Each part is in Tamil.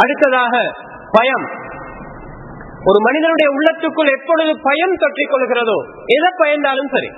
அடுத்ததாக பயம். ஒரு மனிதனுடைய உள்ளத்துக்குள் எப்பொழுது பயம் தொற்றிக் கொள்கிறதோ எதை பயந்தாலும் சரி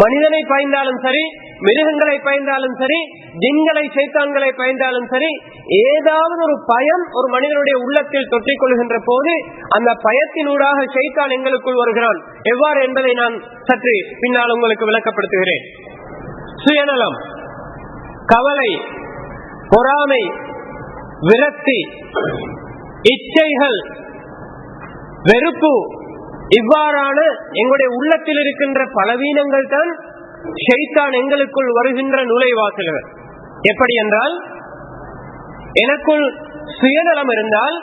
மனிதனை பயந்தாலும் சரி மிருகங்களை பயந்தாலும் சரி திங்களை சைத்தான்களை பயந்தாலும் சரி ஏதாவது ஒரு பயம் ஒரு மனிதனுடைய உள்ளத்தில் தொற்றிக் கொள்கின்ற போது அந்த பயத்தினூடாக சைத்தான் எங்களுக்குள் வருகிறான். எவ்வாறு என்பதை நான் சற்று பின்னால் உங்களுக்கு விளக்கப்படுத்துகிறேன். சுயநலம் கவலை பொறாமை விரக்தி இச்சைகள் வெறுப்பு இவ்வாறான எங்களுடைய உள்ளத்தில் இருக்கின்ற பலவீனங்கள் தான் ஷெய்தான் எங்களுக்குள் வருகின்ற நுழைவாசல்கள். எப்படி என்றால் எனக்குள் சுயநலம் இருந்தால்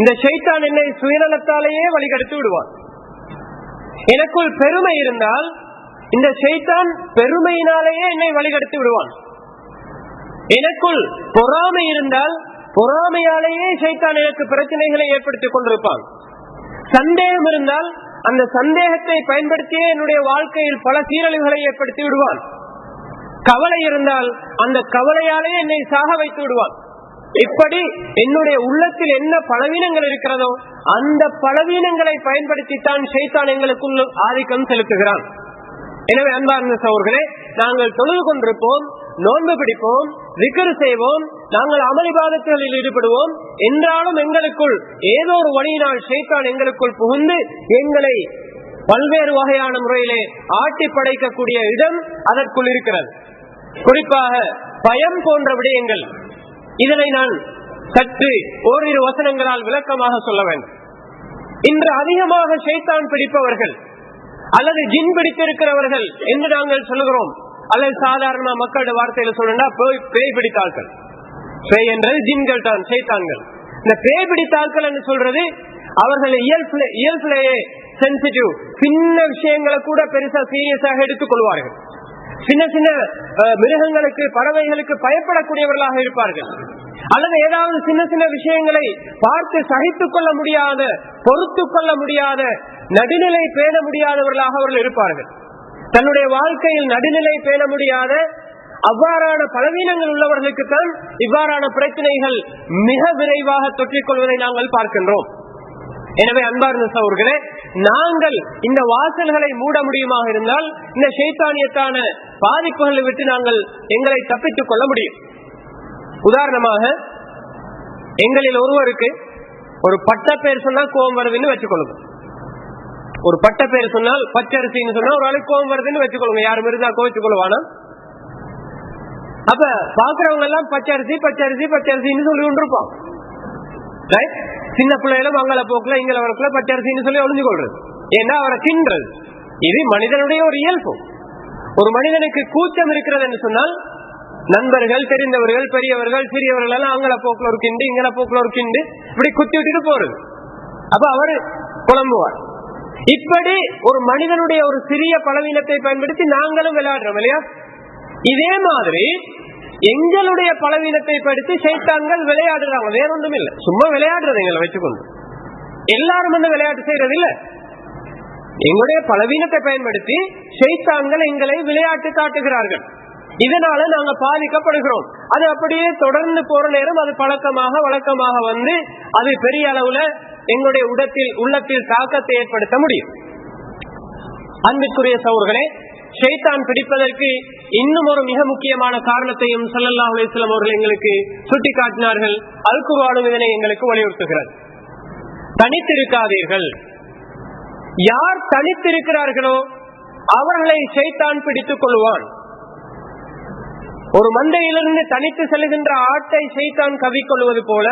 இந்த ஷைத்தான் என்னை சுயநலத்தாலேயே வழிகடுத்து விடுவான். எனக்குள் பெருமை இருந்தால் இந்த ஷைத்தான் பெருமையினாலேயே என்னை வழிகடுத்து விடுவான். எனக்குள் பொறாமை இருந்தால் பொறாமையாலேயே சைத்தான் எனக்கு பிரச்சனைகளை ஏற்படுத்திக் கொண்டிருப்பான். சந்தேகம் இருந்தால் அந்த சந்தேகத்தை பயன்படுத்தியே என்னுடைய வாழ்க்கையில் பல சீரழிவுகளை ஏற்படுத்தி விடுவான். கவலை இருந்தால் அந்த கவலையாலேயே என்னை சாக வைத்து விடுவான். இப்படி என்னுடைய உள்ளத்தில் என்ன பலவீனங்கள் இருக்கிறதோ அந்த பலவீனங்களை பயன்படுத்தித்தான் சைத்தான் எங்களுக்குள் ஆதிக்கம் செலுத்துகிறான். எனவே அன்பார்ந்த சோர்களே நாங்கள் தொழுது கொண்டிருப்போம். நோன்பு பிடிப்போம் விக்கரு செய்வோம் நாங்கள் அமளிபாதத்தில் ஈடுபடுவோம். என்றாலும் எங்களுக்குள் ஏதோ ஒரு வழியினால் ஷைத்தான் எங்களுக்குள் புகுந்து எங்களை பல்வேறு வகையான முறையிலே ஆட்டி படைக்கக்கூடிய இடம் அதற்குள் இருக்கிறது. குறிப்பாக பயம் போன்ற விடயங்கள். இதனை நான் சற்று ஓரிரு வசனங்களால் விளக்கமாக சொல்ல வேண்டும். இன்று அதிகமாக சைத்தான் பிடிப்பவர்கள் அல்லது ஜின் பிடித்திருக்கிறவர்கள் என்று நாங்கள் சொல்லுகிறோம். அல்லது சாதாரண மக்களோட வார்த்தையில சொல்லணும்னா பேய் பேய் பிடித்தாள்கள். பேய் என்றது ஜின்கள் தான் சைத்தான்கள். இந்த பேய் பிடித்தாள்கள் என்று சொல்றது அவர்கள் இயல்புல இயல்புலேயே சென்சிட்டிவ் சின்ன விஷயங்களை கூட பெருசா சீரியஸாக எடுத்துக் கொள்வார்கள். சின்ன சின்ன மிருகங்களுக்கு பறவைகளுக்கு பயப்படக்கூடியவர்களாக இருப்பார்கள். அல்லது ஏதாவது சின்ன சின்ன விஷயங்களை பார்த்து சகித்துக் கொள்ள முடியாத பொறுத்து கொள்ள முடியாத நடுநிலை பேண முடியாதவர்களாக அவர்கள் இருப்பார்கள். தன்னுடைய வாழ்க்கையில் நடுநிலை பேண முடியாத அவ்வாறான பலவீனங்கள் உள்ளவர்களுக்கு தான் இவ்வாறான பிரச்சனைகள் மிக விரைவாக தொற்றிக் கொள்வதை நாங்கள் பார்க்கின்றோம். எனவே அன்பார்ந்த சகோதரர்களே நாங்கள் இந்த வாசல்களை மூட முடியுமாக இருந்தால் இந்த சைத்தானியத்தான பாதிப்புகளை விட்டு நாங்கள் எங்களை தப்பித்துக் கொள்ள முடியும். உதாரணமாக எங்களில் ஒருவருக்கு ஒரு பட்ட பேர் சொன்னால் கோபம் வருதுன்னு வச்சுக்கொள்ளுங்க. ஒரு பட்ட பேர் சொன்னால் பச்சரிசின்னு சொன்னா ஒரு ஆளுக்கு கோபம் வருதுன்னு வச்சுக்கொள்ளுங்க. யாரும் இருந்தா கோவிச்சுக் கொள்வானா அப்ப பாக்குறவங்க எல்லாம் பச்சரிசி பச்சரிசி பச்சரிசின்னு சொல்லி கொண்டிருப்பான் ரைட் சின்ன பிள்ளைகளும் மங்கள போக்குல இங்கல வரக்குள்ள பச்சரிசின்னு சொல்லி ஒளிஞ்சு கொள்றது ஏன்னா அவரை தின்றது. இது மனிதனுடைய ஒரு இயல்பு. ஒரு மனிதனுக்கு கூச்சம் இருக்கிறது என்று சொன்னால் நண்பர்கள் தெரிந்தவர்கள் பெரியவர்கள் சிறியவர்கள் எல்லாம் அங்கல போக்குல ஒரு கிண்டு இங்கல போக்குல ஒரு கிண்டு இப்படி குத்தி விட்டுட்டு போறது. அப்ப அவரு புலம்புவார். இப்படி ஒரு மனிதனுடைய ஒரு சிறிய பலவீனத்தை பயன்படுத்தி நாங்களும் விளையாடுறோம் இல்லையா? இதே மாதிரி எங்களுடைய பலவீனத்தை படித்து சைத்தாங்கள் விளையாடுறாங்க. வேற ஒன்றும் இல்ல சும்மா விளையாடுறது எங்களை வச்சுக்கொண்டு. எல்லாரும் வந்து விளையாட்டு செய்யறது இல்ல எங்களுடைய பலவீனத்தை பயன்படுத்தி சைத்தாங்கள் எங்களை விளையாட்டு காட்டுகிறார்கள். இதனால நாங்க பாதிக்கப்படுகிறோம். அது அப்படியே தொடர்ந்து போற நேரம் அது பழக்கமாக வழக்கமாக வந்து அது பெரிய அளவுல எங்களுடைய உடத்தில் உள்ளத்தில் தாக்கத்தை ஏற்படுத்த முடியும். அன்பிற்குரிய சௌர்களே ஷைத்தான் பிடிப்பதற்கு இன்னும் ஒரு மிக முக்கியமான காரணத்தையும் சல்லல்லா அலிஸ்லாம் அவர்கள் எங்களுக்கு சுட்டிக்காட்டினார்கள். அல் இதனை எங்களுக்கு வலியுறுத்துகிறது. தனித்திருக்காதீர்கள். யார் தனித்திருக்கிறார்களோ அவர்களை ஷைத்தான் பிடித்துக் கொள்வான். ஒரு மந்தையிலிருந்து தனித்து செல்கின்ற ஆட்டை ஷைத்தான் கவிக்கொள்வது போல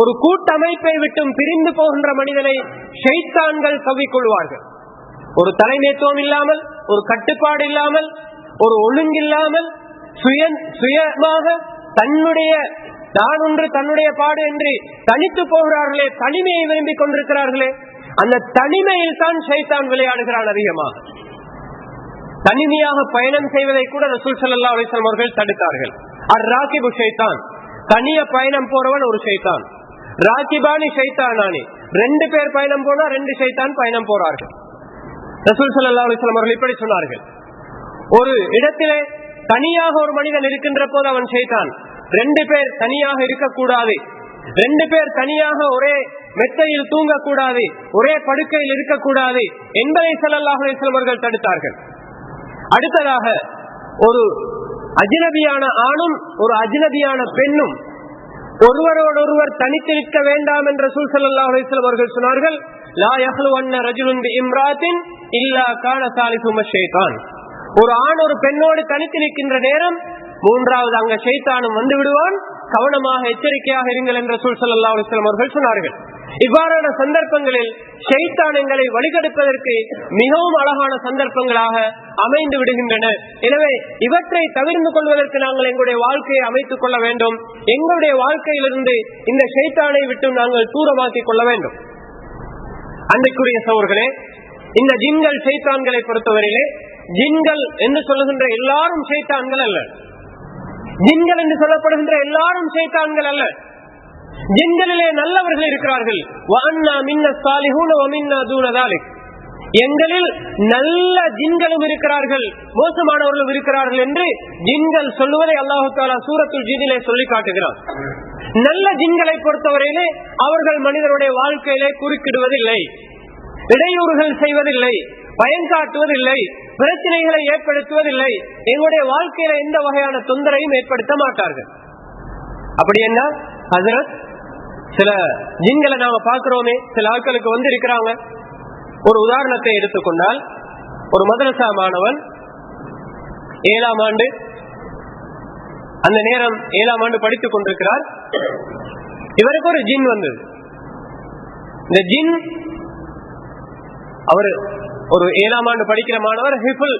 ஒரு கூட்டமைப்பை விட்டும் பிரிந்து போகின்ற மனிதனை ஷைத்தான்கள் கவிக்கொள்வார்கள். ஒரு தலைமைத்துவம் இல்லாமல் ஒரு கட்டுப்பாடு இல்லாமல் ஒரு ஒழுங்கில்லாமல் சுய சுயமாக தன்னுடைய நான் ஒன்று தன்னுடைய பாடு என்று தனித்து போகிறார்களே தனிமையை விரும்பிக் கொண்டிருக்கிறார்களே அந்த தனிமையில் தான் ஷைத்தான் விளையாடுகிறான் அதிகமாக. தனிமையாக பயணம் செய்வதை கூட ரசூல் சல்லா அலிஸ்லாம் அவர்கள் தடுத்தார்கள். அர் ராகிபு ஷைத்தான். தனிய பயணம் போறவன் ஒரு ஷைத்தான். ராகிபானி ஷைத்தானானி. ரெண்டு பேர் பயணம் போனா ரெண்டு ஷைத்தான் பயணம் போறார்கள். ரசூல் சல்லா அலிஸ்லாம் அவர்கள் இப்படி சொன்னார்கள். ஒரு இடத்திலே தனியாக ஒரு மனிதன் இருக்கின்ற போது அவன் செய்தான் ரெண்டு பேர் தனியாக இருக்கக்கூடாது. ரெண்டு பேர் தனியாக ஒரே மெத்தையில் தூங்கக்கூடாது. ஒரே படுக்கையில் இருக்கக்கூடாது என்பதை சல்லாஹ் அலைஹி அவர்கள் தடுத்தார்கள். அடுத்ததாக ஒரு அஜ்னபியான ஆணும் ஒரு அஜ்னபியான பெண்ணும் ஒருவரோடொருவர் தனித்து நிற்க வேண்டாம் என்ற சூழ் ஸல்லல்லாஹு அலைஹி அவர்கள் சொன்னார்கள் லா யஹ்லு அன்ன ரஜுலுன் பி இம்ராத்தின் இல்லா கான சாலிசும ஷைத்தான். ஒரு ஆண் ஒரு பெண்ணோடு தனித்து நிற்கின்ற நேரம் மூன்றாவது அங்க ஷைத்தானும் வந்து விடுவான். கவனமாக எச்சரிக்கையாக இருங்கள் என்ற சூழ் ஸல்லல்லாஹு அலைஹி அவர்கள் சொன்னார்கள். இவ்வாறான சந்தர்ப்பங்களில் ஷைத்தான் எங்களை வழிகெடுப்பதற்கு மிகவும் அழகான சந்தர்ப்பங்களாக அமைந்து விடுகின்றன. எனவே இவற்றை தவிர்த்து கொள்வதற்கு நாங்கள் எங்களுடைய வாழ்க்கையை அமைத்துக் கொள்ள வேண்டும். எங்களுடைய வாழ்க்கையிலிருந்து இந்த ஷைத்தானை விட்டு நாங்கள் தூரமாக்கிக் கொள்ள வேண்டும். அன்றைக்குரிய சோர்களே இந்த ஜின்கள் சைத்தான்களை பொறுத்தவரையிலே ஜின்கள் என்று சொல்லுகின்ற எல்லாரும் சைத்தான்கள் அல்ல. ஜின்கள் என்று சொல்லப்படுகின்ற எல்லாரும் சைத்தான்கள் அல்ல. ஜின்களிலே நல்லவர்கள் இருக்கிறார்கள். எங்களில் நல்ல ஜின்களும் இருக்கிறார்கள் மோசமானவர்களும் இருக்கிறார்கள் என்று ஜின்கள் சொல்லுவதை அல்லாஹு தாலா சூரத்துல் ஜினிலே சொல்லி காட்டுகிறார் நல்ல ஜின்களை பொறுத்தவரையிலே அவர்கள் மனிதனுடைய வாழ்க்கையிலே குறுக்கிடுவதில்லை இடையூறுகள் செய்வதில்லை பயன் காட்டுவதில்லை பிரச்சனைகளை ஏற்படுத்துவதில்லை எங்களுடைய வாழ்க்கையில எந்த வகையான தொந்தரையும் ஏற்படுத்த மாட்டார்கள். அப்படி என்ன ஹசரத் சில ஜின்களை நாம பாக்குறோமே சில ஆட்களுக்கு வந்து இருக்கிறாங்க. ஒரு உதாரணத்தை எடுத்துக்கொண்டால் ஒரு மதரசா மாணவன் ஏழாம் ஆண்டு அந்த நேரம் ஏழாம் ஆண்டு படித்துக் கொண்டிருக்கிறார். இவருக்கு ஒரு ஜின் வந்தது. இந்த ஜின் அவர் ஒரு ஏழாம் ஆண்டு படிக்கிற மாணவர் ஹிஃபுல்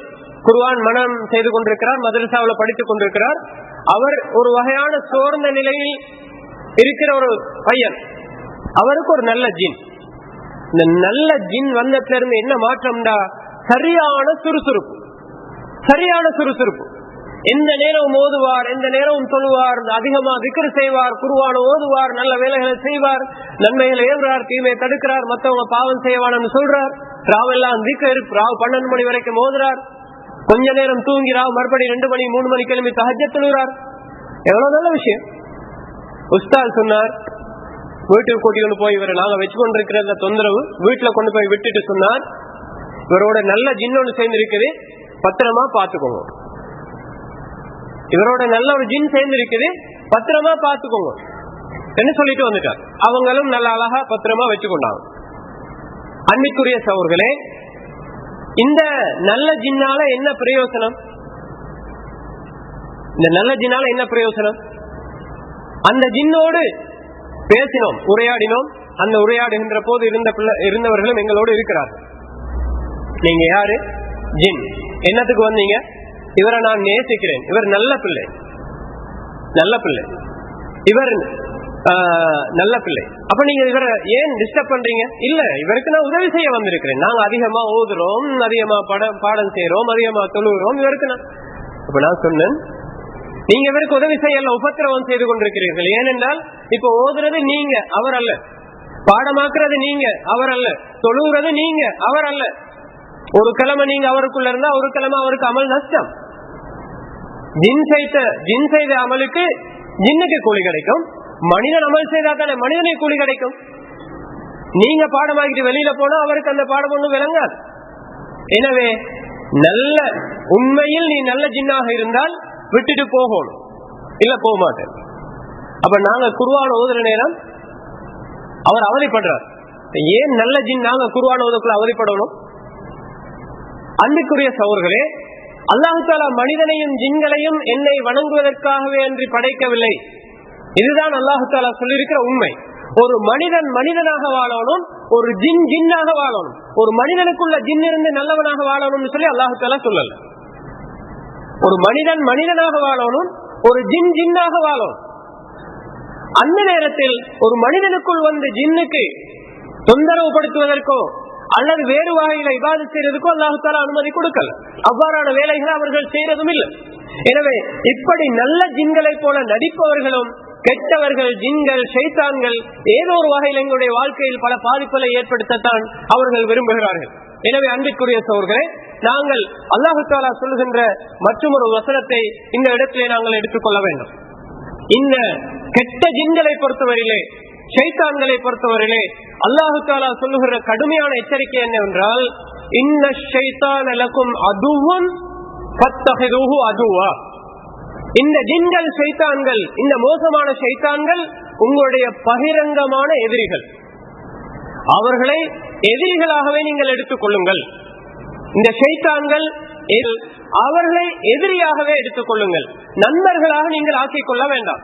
குர்வான் மனம் செய்து கொண்டிருக்கிறார் மதரசாவில் படித்துக் கொண்டிருக்கிறார். அவர் ஒரு வகையான சோர்ந்த நிலையில் இருக்கிற ஒரு பையன். அவருக்கு ஒரு நல்ல ஜின். இந்த நல்ல ஜின் வந்ததுல இருந்து என்ன மாற்றம்டா? சரியான சுறுசுறுப்பு. சரியான சுறுசுறுப்பு. எந்த நேரம் ஓதுவார் எந்த நேரமும் சொல்லுவார் அதிகமா திக்ரு செய்வார் குருவான ஓதுவார் நல்ல வேலைகளை செய்வார் நன்மைகளை ஏவுறார் தீமையை தடுக்கிறார் மத்தவங்க பாவம் செய்வான்னு சொல்றார். ராவெல்லாம் திக்கர் ராவ் பன்னெண்டு மணி வரைக்கும் ஓதுறார் கொஞ்ச நேரம் தூங்கி ராவ் மறுபடி ரெண்டு மணி மூணு மணி கிளம்பி தஹஜ தொழுகிறார். எவ்வளவு நல்ல விஷயம். உஸ்தாத் சொன்னார் வீட்டுக்கு கூட்டிக்கொண்டு போய் இவரை நாங்க வச்சு கொண்டிருக்கிற தொந்தரவு. வீட்டுல கொண்டு போய் விட்டுட்டு சொன்னார் இவரோட நல்ல ஜின்னு சேர்ந்து இருக்குது பத்திரமா பாத்துக்கோங்க இவரோட நல்ல ஒரு ஜின் சேர்ந்து இருக்குது பத்திரமா பாத்துக்கோங்க என்ன சொல்லிட்டு வந்துட்டார்? அவங்களும் நல்ல அழகா பத்திரமா வச்சுக்கொண்டாங்க. அன்னைக்குரிய சவர்களே இந்த நல்ல ஜின்னால என்ன பிரயோசனம்? இந்த நல்ல ஜின்னால என்ன பிரயோசனம்? அந்த ஜின்னோடு பேசினோம் உரையாடினோம். அந்த உரையாடுகின்ற போது இருந்த பிள்ளை இருந்தவர்களும் எங்களோடு இருக்கிறார் நீங்க யாரு? ஜின். என்னத்துக்கு வந்தீங்க? இவரை நான் நேசிக்கிறேன். இவர் நல்ல பிள்ளை. நல்ல பிள்ளை. இவர் நல்ல பிள்ளை. அப்ப நீங்க இவரை ஏன் டிஸ்டர்ப் பண்றீங்க? இல்ல இவருக்கு நான் உதவி செய்ய வந்திருக்கிறேன். நாங்க அதிகமா ஓதுறோம் அதிகமா படம் பாடம் செய்யறோம் அதிகமா தொழுகிறோம் இவருக்கு நான். அப்ப நான் சொன்னேன் நீங்க இவருக்கு உதவி செய்யல உபத்திரவம் செய்து கொண்டிருக்கிறீர்கள். ஏனென்றால் இப்ப ஓதுறது நீங்க அவர் அல்ல. பாடமாக்குறது நீங்க அவர் அல்ல. தொழுகிறது நீங்க அவர் அல்ல. ஒரு கிழமை நீங்க அவருக்குள்ள இருந்தா ஒரு கிழமை அவருக்கு அமல் நஷ்டம். ஜின் செய்த ஜின் செய்த அமலுக்கு ஜின்னுக்கு கூலி கிடைக்கும். மனிதன் அமல் செய்தா தானே மனிதனை கூலி கிடைக்கும். நீங்க பாடமாக்கிட்டு வெளியில போனா அவருக்கு அந்த பாடம் ஒண்ணு விளங்காது. எனவே நல்ல உண்மையில் நீ நல்ல ஜின்னாக இருந்தால் விட்டுட்டு போகணும். இல்ல போக மாட்டேன் அப்ப நாங்க குருவான ஓதுற நேரம் அவர் அவதிப்படுறார். ஏன் நல்ல ஜின் நாங்க குருவான ஓதுக்குள்ள அவதிப்படணும்? அன்புக்குரிய சவர்களே அல்லாஹால மனிதனையும் ஜின்களையும் என்னை வணங்குவதற்காகவே அன்றி படைக்கவில்லை. இதுதான் அல்லாஹால சொல்லியிருக்கிற உண்மை. ஒரு மனிதன் மனிதனாக வாழணும் ஒரு ஜின் ஜின்னாக வாழணும். ஒரு மனிதனுக்குள்ள ஜின் இருந்து நல்லவனாக வாழணும்னு சொல்லி அல்லாஹால தாலா சொல்லல. ஒரு மனிதன் மனிதனாக வாழணும் ஒரு ஜின் ஜின்னாக வாழணும். அந்த நேரத்தில் ஒரு மனிதனுக்குள் வந்து ஜின்னுக்கு தொந்தரவு படுத்துவதற்கோ அல்லது வேறு வகையில இபாது செய்யறதுக்கோ அல்லாஹால அனுமதி கொடுக்கல. அவ்வாறான வேலைகளை அவர்கள் செய்யறதும் இல்லை. எனவே இப்படி நல்ல ஜின்களை போல நடிப்பவர்களும் கெட்டவர்கள் ஜின்கள் சைத்தான்கள் ஏதோ ஒரு வகையில் எங்களுடைய வாழ்க்கையில் பல பாதிப்புகளை ஏற்படுத்தத்தான் அவர்கள் விரும்புகிறார்கள். எனவே அன்பிற்குரிய சோர்களே நாங்கள் அல்லாஹு தாலா சொல்லுகின்ற மற்றும் ஒரு வசனத்தை இந்த இடத்திலே நாங்கள் எடுத்துக்கொள்ள வேண்டும். இந்த கெட்ட ஜின்களை பொறுத்தவரையிலே சைத்தான்களை பொறுத்தவரையிலே அல்லாஹு தாலா சொல்லுகிற கடுமையான எச்சரிக்கை என்னவென்றால் இன்ன சைத்தான் லக்கும் அதுவும் பத்தகிதுஹு அதுவா. இந்த ஜின்கள் ஷைத்தான்கள் இந்த மோசமான ஷைத்தான்கள் உங்களுடைய பகிரங்கமான எதிரிகள். அவர்களை எதிரிகளாகவே நீங்கள் எடுத்துக் கொள்ளுங்கள். இந்த ஷைத்தான்கள் அவர்களை எதிரியாகவே எடுத்துக் கொள்ளுங்கள். நண்பர்களாக நீங்கள் ஆக்கிக் கொள்ள வேண்டாம்.